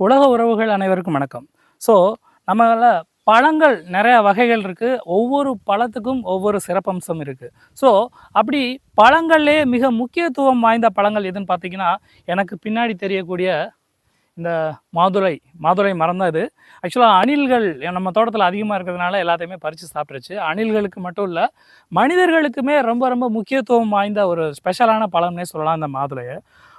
உலக உறவுகள் அனைவருக்கும் வணக்கம். ஸோ நம்மள பழங்கள் நிறைய வகைகள் இருக்குது ஒவ்வொரு பழத்துக்கும் ஒவ்வொரு சிறப்பம்சம் இருக்குது ஸோ அப்படி பழங்கள்லேயே மிக முக்கியத்துவம் வாய்ந்த பழங்கள் எதுன்னு பார்த்தீங்கன்னா எனக்கு பின்னாடி தெரியக்கூடிய இந்த மாதுளை மாதுளை மரம் தான் இது. ஆக்சுவலாக அணில்கள் நம்ம தோட்டத்தில் அதிகமாக இருக்கிறதுனால எல்லாத்தையுமே பறித்து சாப்பிட்ருச்சு அணில்களுக்கு மட்டும் இல்லை மனிதர்களுக்குமே ரொம்ப ரொம்ப முக்கியத்துவம் வாய்ந்த ஒரு ஸ்பெஷலான பழம்னே சொல்லலாம் இந்த மாதுளையை.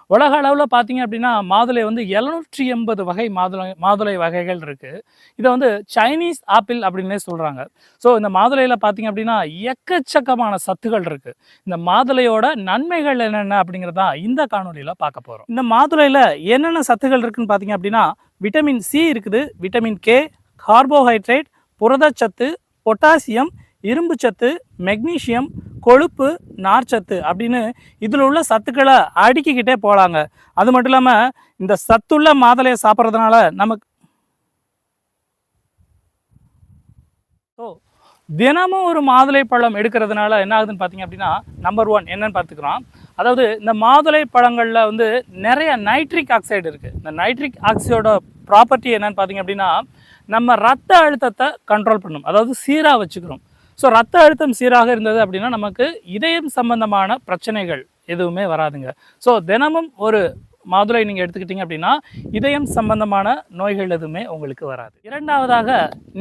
உலக அளவில் பார்த்தீங்க அப்படின்னா மாதுளை வந்து எழுநூற்றி எண்பது வகை மாதுளை மாதுளை வகைகள் இருக்குது இதை வந்து சைனீஸ் ஆப்பிள் அப்படின்னே சொல்கிறாங்க ஸோ இந்த மாதுளையில் பார்த்தீங்க அப்படின்னா எக்கச்சக்கமான சத்துகள் இருக்குது இந்த மாதுளையோட நன்மைகள் என்னென்ன அப்படிங்கிறது தான் இந்த காணொலியில் பார்க்க போகிறோம் இந்த மாதுளையில் என்னென்ன சத்துகள் இருக்குன்னு பார்த்தீங்க அப்படின்னா விட்டமின் சி இருக்குது விட்டமின் கே கார்போஹைட்ரேட் புரதச்சத்து பொட்டாசியம் இரும்பு சத்து மெக்னீசியம் கொழுப்பு நார்ச்சத்து அப்படின்னு இதில் உள்ள சத்துக்களை அடுக்கிக்கிட்டே போகலாங்க அது மட்டும் இல்லாமல் இந்த சத்துள்ள மாதுளையை சாப்பிட்றதுனால நமக்கு ஸோ தினமும் ஒரு மாதுளை பழம் எடுக்கிறதுனால என்ன ஆகுதுன்னு பார்த்தீங்க அப்படின்னா நம்பர் ஒன் என்னன்னு பார்த்துக்கிறோம் அதாவது இந்த மாதுளை பழங்களில் வந்து நிறைய நைட்ரிக் ஆக்சைடு இருக்குது இந்த நைட்ரிக் ஆக்சைடோட ப்ராப்பர்ட்டி என்னன்னு பார்த்தீங்க அப்படின்னா நம்ம ரத்த அழுத்தத்தை கண்ட்ரோல் பண்ணும். அதாவது சீராக வச்சுக்கிறோம். ஸோ ரத்த அழுத்தம் சீராக இருந்தது அப்படின்னா நமக்கு இதயம் சம்பந்தமான பிரச்சனைகள் எதுவுமே வராதுங்க. ஸோ தினமும் ஒரு மாதுளை நீங்கள் எடுத்துக்கிட்டீங்க அப்படின்னா இதயம் சம்பந்தமான நோய்கள் எதுவுமே உங்களுக்கு வராது. இரண்டாவதாக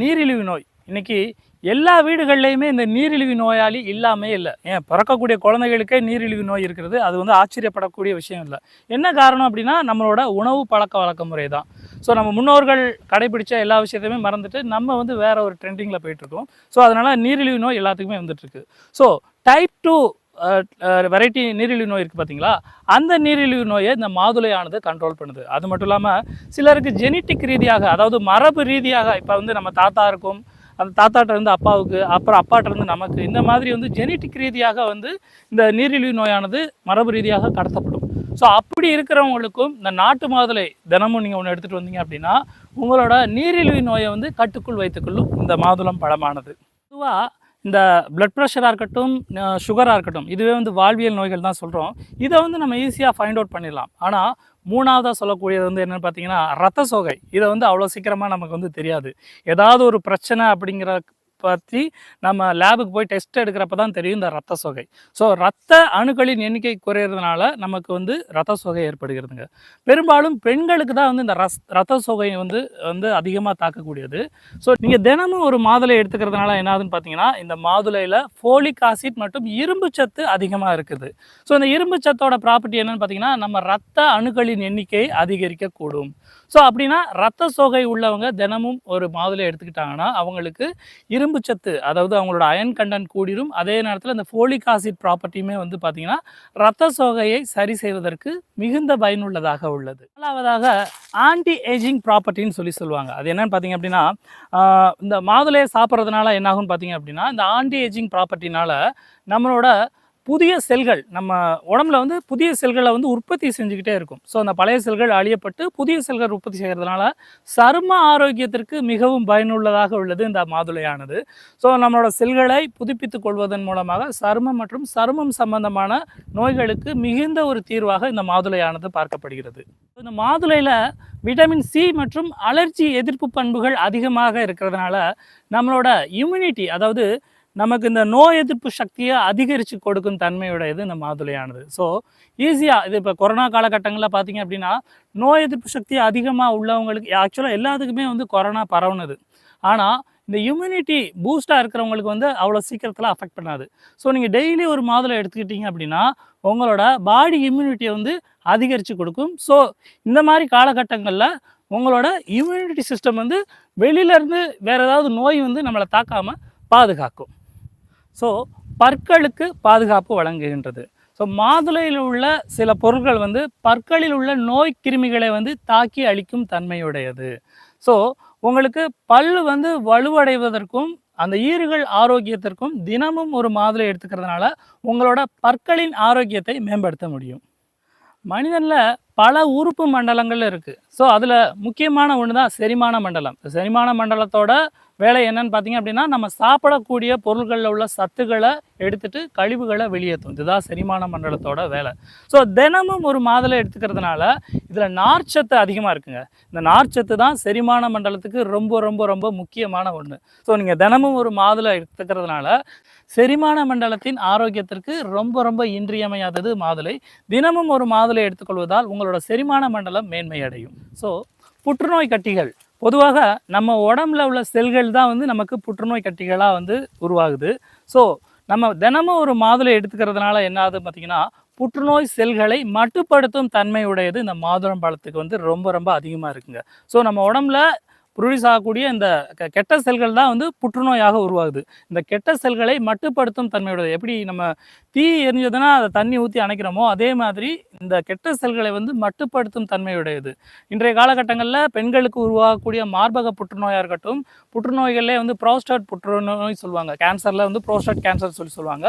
நீரிழிவு நோய். இன்றைக்கி எல்லா வீடுகள்லையுமே இந்த நீரிழிவு நோயாளி இல்லாமே இல்லை. ஏன்? பிறக்கக்கூடிய குழந்தைகளுக்கே நீரிழிவு நோய் இருக்கிறது. அது வந்து ஆச்சரியப்படக்கூடிய விஷயம் இல்லை. என்ன காரணம் அப்படின்னா நம்மளோட உணவு பழக்க வழக்க முறை தான். ஸோ நம்ம முன்னோர்கள் கடைபிடிச்ச எல்லா விஷயத்தையுமே மறந்துட்டு நம்ம வந்து வேற ஒரு ட்ரெண்டிங்கில் போயிட்டுருக்கோம். ஸோ அதனால் நீரிழிவு நோய் எல்லாத்துக்குமே வந்துட்டுருக்கு. ஸோ டைப் டூ வெரைட்டி நீரிழிவு நோய் இருக்குது பார்த்தீங்களா அந்த நீரிழிவு நோயை இந்த மாதுளையானது கண்ட்ரோல் பண்ணுது. அது மட்டும் இல்லாமல் சிலருக்கு ஜெனட்டிக் ரீதியாக அதாவது மரபு ரீதியாக இப்போ வந்து நம்ம தாத்தா இருக்கும் அந்த தாத்தாட்ட இருந்து அப்பாவுக்கு அப்புறம் அப்பாட்ட இருந்து நமக்கு இந்த மாதிரி வந்து ஜெனட்டிக் ரீதியாக வந்து இந்த நீரிழிவு நோயானது மரபு ரீதியாக கடத்தப்படும். ஸோ அப்படி இருக்கிறவங்களுக்கும் இந்த நாட்டு மாதுளை தினமும் நீங்கள் ஒன்று எடுத்துகிட்டு வந்தீங்க அப்படின்னா உங்களோட நீரிழிவு நோயை வந்து கட்டுக்குள் வைத்துக்கொள்ளும் இந்த மாதுளம் பழமானது. பொதுவாக இந்த பிளட் ப்ரெஷராக இருக்கட்டும் சுகராக இருக்கட்டும் இதுவே வந்து வாழ்வியல் நோய்கள் தான் சொல்கிறோம் இதை வந்து நம்ம ஈஸியாக ஃபைண்ட் அவுட் பண்ணிடலாம். ஆனால் மூணாவதாக சொல்லக்கூடியது வந்து என்னென்னு பார்த்தீங்கன்னா ரத்த சோகை. இதை வந்து அவ்வளோ சீக்கிரமாக நமக்கு வந்து தெரியாது. ஏதாவது ஒரு பிரச்சனை அப்படிங்கிற பற்றி நம்ம லேபுக்கு போய் டெஸ்ட் எடுக்கிறப்ப தான் தெரியும் இந்த ரத்த சொகை. ஸோ ரத்த அணுக்களின் எண்ணிக்கை குறையிறதுனால நமக்கு வந்து ரத்த சொகை ஏற்படுகிறதுங்க. பெரும்பாலும் பெண்களுக்கு தான் வந்து இந்த ரஸ் ரத்த சொகையை வந்து வந்து அதிகமாக தாக்கக்கூடியது. ஸோ நீங்கள் தினமும் ஒரு மாதுளை எடுத்துக்கிறதுனால என்னாதுன்னு பார்த்தீங்கன்னா இந்த மாதுளையில் ஃபோலிக் ஆசிட் மற்றும் இரும்பு சத்து அதிகமாக இருக்குது. ஸோ இந்த இரும்பு சத்தோட ப்ராப்பர்ட்டி என்னன்னு பார்த்தீங்கன்னா நம்ம ரத்த அணுக்களின் எண்ணிக்கையை அதிகரிக்கக்கூடும். ஸோ அப்படின்னா ரத்த சோகை உள்ளவங்க தினமும் ஒரு மாதுளை எடுத்துக்கிட்டாங்கன்னா அவங்களுக்கு இரும்பு சத்து அதாவது அவங்களோட அயன் கண்டன் கூடிரும். அதே நேரத்தில் இந்த ஃபோலிக் ஆசிட் ப்ராப்பர்ட்டியுமே வந்து பார்த்திங்கன்னா ரத்த சோகையை சரி செய்வதற்கு மிகுந்த பயனுள்ளதாக உள்ளது. முதலாவதாக ஆன்டி ஏஜிங் ப்ராப்பர்ட்டின்னு சொல்லி சொல்லுவாங்க. அது என்னன்னு பார்த்தீங்க அப்படின்னா இந்த மாதுளையை சாப்பிட்றதுனால என்னாகும்னு பார்த்தீங்க அப்படின்னா இந்த ஆன்டி ஏஜிங் ப்ராப்பர்ட்டினால் நம்மளோட புதிய செல்கள் நம்ம உடம்புல வந்து புதிய செல்களை வந்து உற்பத்தி செஞ்சுக்கிட்டே இருக்கும். ஸோ அந்த பழைய செல்கள் அழியப்பட்டு புதிய செல்கள் உற்பத்தி செய்கிறதுனால சரும ஆரோக்கியத்திற்கு மிகவும் பயனுள்ளதாக உள்ளது இந்த மாதுளையானது. ஸோ நம்மளோட செல்களை புதுப்பித்துக் கொள்வதன் மூலமாக சருமம் மற்றும் சருமம் சம்பந்தமான நோய்களுக்கு மிகுந்த ஒரு தீர்வாக இந்த மாதுளையானது பார்க்கப்படுகிறது. இந்த மாதுளையில் விட்டமின் சி மற்றும் அலர்ஜி எதிர்ப்பு பண்புகள் அதிகமாக இருக்கிறதுனால நம்மளோட இம்யூனிட்டி அதாவது நமக்கு இந்த நோய் எதிர்ப்பு சக்தியை அதிகரித்து கொடுக்கும் தன்மையுடையது இந்த மாதுளையானது. ஸோ ஈஸியாக இது இப்போ கொரோனா காலகட்டங்களில் பார்த்தீங்க அப்படின்னா நோய் எதிர்ப்பு சக்தி அதிகமாக உள்ளவங்களுக்கு ஆக்சுவலாக எல்லாத்துக்குமே வந்து கொரோனா பரவுனது. ஆனால் இந்த இம்யூனிட்டி பூஸ்டாக இருக்கிறவங்களுக்கு வந்து அவ்வளோ சீக்கிரத்தில் அஃபெக்ட் பண்ணாது. ஸோ நீங்கள் டெய்லி ஒரு மாதுளை எடுத்துக்கிட்டீங்க அப்படின்னா உங்களோட பாடி இம்யூனிட்டியை வந்து அதிகரித்து கொடுக்கும். ஸோ இந்த மாதிரி காலகட்டங்களில் உங்களோட இம்யூனிட்டி சிஸ்டம் வந்து வெளியிலேருந்து வேறு ஏதாவது நோய் வந்து நம்மளை தாக்காமல் பாதுகாக்கும். ஸோ பற்களுக்கு பாதுகாப்பு வழங்குகின்றது. ஸோ மாதுளையில் உள்ள சில பொருட்கள் வந்து பற்களில் உள்ள நோய் கிருமிகளை வந்து தாக்கி அழிக்கும் தன்மையுடையது. ஸோ உங்களுக்கு பல் வந்து வலுவடைவதற்கும் அந்த ஈறுகள் ஆரோக்கியத்திற்கும் தினமும் ஒரு மாதுளை எடுத்துக்கிறதுனால உங்களோட பற்களின் ஆரோக்கியத்தை மேம்படுத்த முடியும். மனிதனில் பல உறுப்பு மண்டலங்கள் இருக்குது ஸோ அதில் முக்கியமான ஒன்று தான் செரிமான மண்டலம். செரிமான மண்டலத்தோட வேலை என்னன்னு பார்த்தீங்க அப்படின்னா நம்ம சாப்பிடக்கூடிய பொருள்களில் உள்ள சத்துக்களை எடுத்துட்டு கழிவுகளை வெளியேற்றும் இதுதான் செரிமான மண்டலத்தோட வேலை. ஸோ தினமும் ஒரு மாதுளை எடுத்துக்கிறதுனால இதில் நார்ச்சத்து அதிகமாக இருக்குங்க. இந்த நார்ச்சத்து தான் செரிமான மண்டலத்துக்கு ரொம்ப ரொம்ப ரொம்ப முக்கியமான ஒன்று ஸோ நீங்கள் தினமும் ஒரு மாதுளை எடுத்துக்கிறதுனால செரிமான மண்டலத்தின் ஆரோக்கியத்திற்கு ரொம்ப ரொம்ப இன்றியமையாதது மாதுளை. தினமும் ஒரு மாதுளை எடுத்துக்கொள்வதால் உங்களோட செரிமான மண்டலம் மேன்மையடையும். ஸோ புற்றுநோய் கட்டிகள் பொதுவாக நம்ம உடம்புல உள்ள செல்கள் தான் வந்து நமக்கு புற்றுநோய் கட்டிகளாக வந்து உருவாகுது. ஸோ நம்ம தினமும் ஒரு மாதுளை எடுத்துக்கிறதுனால என்ன ஆகுது பார்த்தீங்கன்னா புற்றுநோய் செல்களை மட்டுப்படுத்தும் தன்மையுடையது இந்த மாதுளம் பழத்துக்கு வந்து ரொம்ப ரொம்ப அதிகமாக இருக்குங்க. ஸோ நம்ம உடம்புல ப்ரொடியூஸ் ஆகக்கூடிய இந்த கெட்ட செல்கள் தான் வந்து புற்றுநோயாக உருவாகுது. இந்த கெட்ட செல்களை மட்டுப்படுத்தும் தன்மையுடையது. எப்படி நம்ம தீ எரிஞ்சதுன்னா அதை தண்ணி ஊற்றி அணைக்கிறோமோ அதே மாதிரி இந்த கெட்ட செல்களை வந்து மட்டுப்படுத்தும் தன்மையுடையது. இன்றைய காலகட்டங்களில் பெண்களுக்கு உருவாகக்கூடிய மார்பக புற்றுநோயாக இருக்கட்டும் புற்றுநோய்களே வந்து ப்ரோஸ்டாட் புற்றுநோய் சொல்லுவாங்க. கேன்சரில் வந்து ப்ரோஸ்டாட் கேன்சர் சொல்லி சொல்லுவாங்க.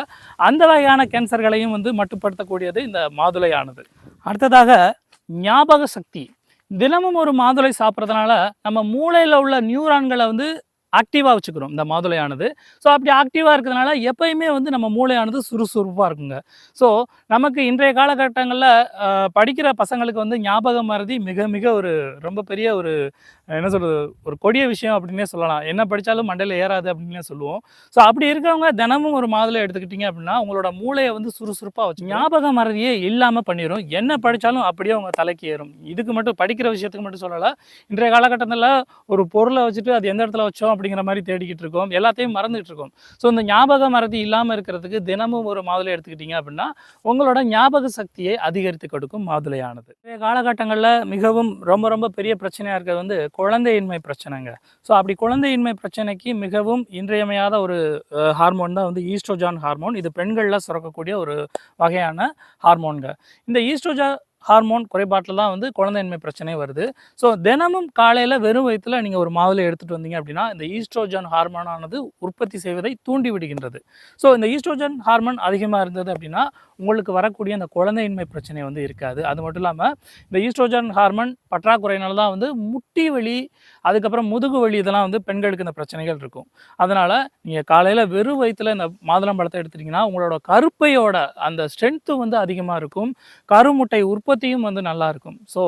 அந்த வகையான கேன்சர்களையும் வந்து மட்டுப்படுத்தக்கூடியது இந்த மாதுளையானது. அடுத்ததாக ஞாபக சக்தி. தினமும் ஒரு மாதுளை சாப்பிட்றதுனால நம்ம மூளையில் உள்ள நியூரான்களை வந்து ஆக்டிவாக வச்சுக்கிறோம். இந்த மாதுளையானது. ஸோ அப்படி ஆக்டிவாக இருக்கிறதுனால எப்பயுமே வந்து நம்ம மூளையானது சுறுசுறுப்பாக இருக்குங்க. ஸோ நமக்கு இன்றைய காலகட்டங்களில் படிக்கிற பசங்களுக்கு வந்து ஞாபக மறதி மிக மிக ஒரு ரொம்ப பெரிய ஒரு என்ன சொல்கிறது ஒரு கொடிய விஷயம் அப்படின்னே சொல்லலாம். என்ன படித்தாலும் மண்டையில் ஏறாது அப்படின்னே சொல்லுவோம். ஸோ அப்படி இருக்கிறவங்க தினமும் ஒரு மாதுளை எடுத்துக்கிட்டிங்க அப்படின்னா உங்களோட மூளையை வந்து சுறுசுறுப்பாக வச்சு ஞாபக மறதியே இல்லாமல் பண்ணிடும் என்ன படித்தாலும் அப்படியே உங்கள் தலைக்கு ஏறும். இதுக்கு மட்டும் படிக்கிற விஷயத்துக்கு மட்டும் சொல்லலை. இன்றைய காலகட்டத்தில் ஒரு பொருளை வச்சுட்டு அது எந்த இடத்துல வச்சோம் அப்படிங்கிற மாதிரி தேடிக்கிட்டு இருக்கோம். எல்லாத்தையும் மறந்துகிட்டு இருக்கோம். ஸோ இந்த ஞாபக மறதி இல்லாமல் இருக்கிறதுக்கு தினமும் ஒரு மாதுளை எடுத்துக்கிட்டிங்க அப்படின்னா உங்களோட ஞாபக சக்தியை அதிகரித்து கொடுக்கும் மாதுளையானது. இன்றைய காலகட்டங்களில் மிகவும் ரொம்ப ரொம்ப பெரிய பிரச்சனையாக இருக்கிறது வந்து குழந்தையின்மை பிரச்சனைங்க. ஸோ அப்படி குழந்தையின்மை பிரச்சனைக்கு மிகவும் இன்றியமையாத ஒரு ஹார்மோன் தான் வந்து ஈஸ்ட்ரோஜான் ஹார்மோன். இது பெண்களில் சுரக்கக்கூடிய ஒரு வகையான ஹார்மோன்கள். இந்த ஈஸ்ட்ரோஜா ஹார்மோன் குறைபாட்டில் தான் வந்து குழந்தையின்மை பிரச்சனை வருது. ஸோ தினமும் காலையில் வெறும் வயிற்றில் நீங்கள் ஒரு மாதுளை எடுத்துகிட்டு வந்தீங்க அப்படின்னா இந்த ஈஸ்ட்ரோஜன் ஹார்மோனானது உற்பத்தி செய்வதை தூண்டி விடுகின்றது. ஸோ இந்த ஈஸ்ட்ரோஜன் ஹார்மோன் அதிகமாக இருந்தது அப்படின்னா உங்களுக்கு வரக்கூடிய அந்த குழந்தையின்மை பிரச்சனை வந்து இருக்காது. அது மட்டும் இல்லாமல் இந்த ஈஸ்ட்ரோஜன் ஹார்மோன் பற்றாக்குறையினால தான் வந்து முட்டி வலி அதுக்கப்புறம் முதுகு வலி இதெல்லாம் வந்து பெண்களுக்கு இந்த பிரச்சனைகள் இருக்கும். அதனால் நீங்கள் காலையில் வெறும் வயிற்றில் இந்த மாதுளம்பழத்தை எடுத்துட்டிங்கன்னா உங்களோட கருப்பையோட அந்த ஸ்ட்ரென்த்து வந்து அதிகமாக இருக்கும். கருமுட்டை உற்பத்தியும் வந்து நல்லா இருக்கும் ஸோ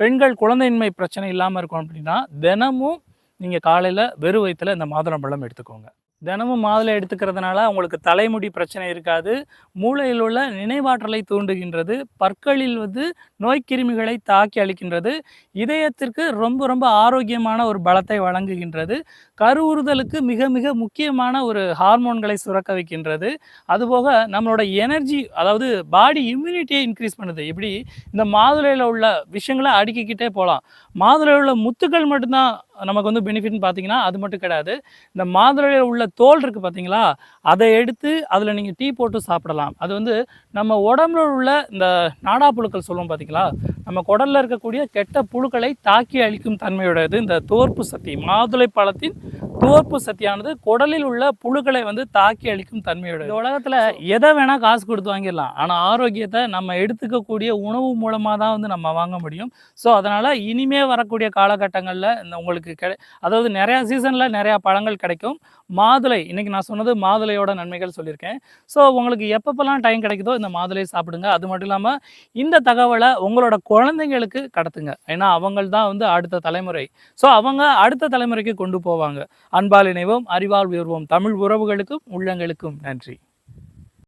பெண்கள் குழந்தையின்மை பிரச்சனை இல்லாமல் இருக்கும் அப்படின்னா தினமும் நீங்கள் காலையில் வெறும் வயிற்றில் இந்த மாதுளம்பழம் எடுத்துக்கோங்க. தினமும் மாதுளை எடுத்துக்கிறதுனால உங்களுக்கு தலைமுடி பிரச்சனை இருக்காது. மூளையில் உள்ள நினைவாற்றலை தூண்டுகின்றது. பற்களில் வந்து நோய்க்கிருமிகளை தாக்கி அளிக்கின்றது இதயத்திற்கு ரொம்ப ரொம்ப ஆரோக்கியமான ஒரு பலத்தை வழங்குகின்றது. கருவுறுதலுக்கு மிக மிக முக்கியமான ஒரு ஹார்மோன்களை சுரக்க வைக்கின்றது. அதுபோக நம்மளோட எனர்ஜி அதாவது பாடி இம்யூனிட்டியை இன்க்ரீஸ் பண்ணுது. இப்படி இந்த மாதுளையில் உள்ள விஷயங்களை அடுக்கிக்கிட்டே போகலாம். மாதுளையில் உள்ள முத்துக்கள் மட்டும்தான் நமக்கு வந்து பெனிஃபிட்னு பார்த்தீங்கன்னா அது மட்டும் கிடையாது. இந்த மாதுளையில் உள்ள தோல் இருக்குது பார்த்தீங்களா அதை எடுத்து அதில் நீங்கள் டீ போட்டு சாப்பிடலாம். அது வந்து நம்ம உடம்புல உள்ள இந்த நாடா புழுக்கள் சொல்லுவோம் பார்த்தீங்களா நம்ம குடலில் இருக்கக்கூடிய கெட்ட புழுக்களை தாக்கி அழிக்கும் தன்மையுடையது இந்த தோற்பு சக்தி மாதுளை பழத்தின் தோற்பு சக்தியானது குடலில் உள்ள புழுக்களை வந்து தாக்கி அழிக்கும் தன்மையுடையது. இந்த உலகத்தில் எதை வேணால் காசு கொடுத்து வாங்கிடலாம். ஆனால் ஆரோக்கியத்தை நம்ம எடுத்துக்கக்கூடிய உணவு மூலமாக தான் வந்து நம்ம வாங்க முடியும். ஸோ அதனால் இனிமே வரக்கூடிய காலகட்டங்களில் இந்த உங்களுக்கு கிடை அதாவது நிறையா சீசனில் நிறையா பழங்கள் கிடைக்கும். மாதுளை இன்னைக்கு நான் சொன்னது மாதுளையோட நன்மைகள் சொல்லியிருக்கேன். ஸோ உங்களுக்கு எப்பப்பெல்லாம் டைம் கிடைக்குதோ இந்த மாதுளையை சாப்பிடுங்க. அது மட்டும் இல்லாமல் இந்த தகவலை உங்களோட குழந்தைங்களுக்கு கடத்துங்க. ஏன்னா அவங்கள் தான் வந்து அடுத்த தலைமுறை. ஸோ அவங்க அடுத்த தலைமுறைக்கு கொண்டு போவாங்க. அன்பால் இணைவோம். அறிவால் உயர்வோம். தமிழ் உறவுகளுக்கும் உள்ளங்களுக்கும் நன்றி.